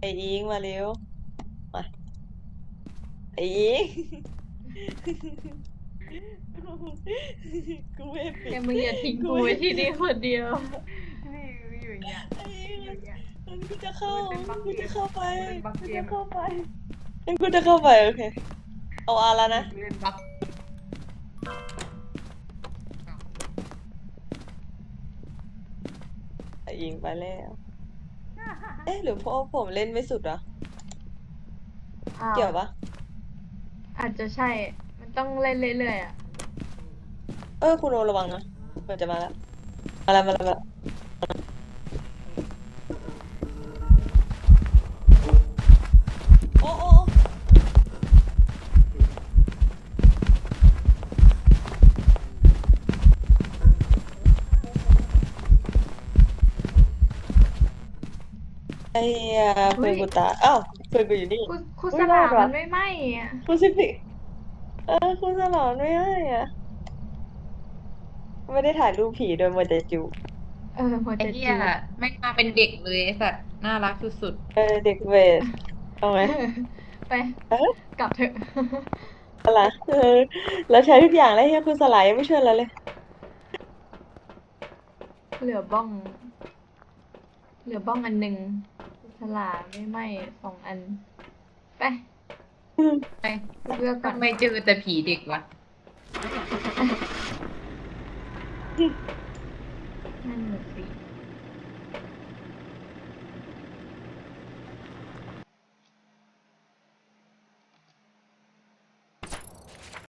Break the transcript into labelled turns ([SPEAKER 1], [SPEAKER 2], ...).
[SPEAKER 1] ไอ้อิงมาเร็ว มาไอ้อิงกูไม่ปิด
[SPEAKER 2] แกมึงอย่าทิ้งกูไว้ที่นี่คนเดียว
[SPEAKER 3] นี่อยู่อย่างเงี้ย
[SPEAKER 1] ไอ้อิง
[SPEAKER 3] อยู่อย่างเงี้ย
[SPEAKER 1] มันกูจะเข้า
[SPEAKER 3] มันเป็นบาง
[SPEAKER 1] กู
[SPEAKER 3] เกม
[SPEAKER 1] จะเข้าไป
[SPEAKER 3] มันเป็นบาง
[SPEAKER 1] กู
[SPEAKER 3] เก
[SPEAKER 1] จะ
[SPEAKER 3] ม
[SPEAKER 1] เข้าไปงั้นกูจะเข้าไปโอเค เอาอาแล้วนะ
[SPEAKER 3] เล่นบัก
[SPEAKER 1] ไอ้อิงไปแล้ว เอ๊ะหรือเพราะผมเล่นไม่สุดเหรอ
[SPEAKER 2] อ้าว
[SPEAKER 1] เกี่ยวปะ
[SPEAKER 2] อาจจะใช่ มันต้องเล่นเรื่อยๆอะ
[SPEAKER 1] เออ คุณโอระวังนะ มันจะมาแล้ว มาแล้วมาแล้วมาแล้วโอ้โอ้โอ้ ไอ้เหี้ยเพื่อนกูตายอ้าวเพื่อนกูอยู่นี่
[SPEAKER 2] คุณคุณ
[SPEAKER 1] อุ๊
[SPEAKER 2] ส
[SPEAKER 1] ย
[SPEAKER 2] ลาร
[SPEAKER 1] อดว่ะ
[SPEAKER 2] มันไม่ไหม้อะ
[SPEAKER 1] คุณสิพิเออคุณสลอนไม่ให้อะ ไม่ได้ถ่ายรูปผีโดยมัวแต่จู
[SPEAKER 2] เออหัว
[SPEAKER 3] ไอ้
[SPEAKER 2] ใจ
[SPEAKER 3] เหี้
[SPEAKER 2] จี
[SPEAKER 3] ยไม่งมาเป็นเด็กเลยไอ้สัตว์น่ารักสุด
[SPEAKER 1] เออเด็กเวทเอาไหม
[SPEAKER 2] ไป
[SPEAKER 1] เออก
[SPEAKER 2] ลับเถอะ
[SPEAKER 1] อะไรเออเราใช้ทุกอย่างแล้วเฮียคุณสลายยังไม่ช่วยเราเลย
[SPEAKER 2] เหลือบ้อง เหลือบ้องอันหนึ่งสลาไม่ไหมสองอัน ไป
[SPEAKER 3] ไป
[SPEAKER 2] เลือกก่อน
[SPEAKER 3] ไม่เจอแต่ผีเด็กวะนั่นสิ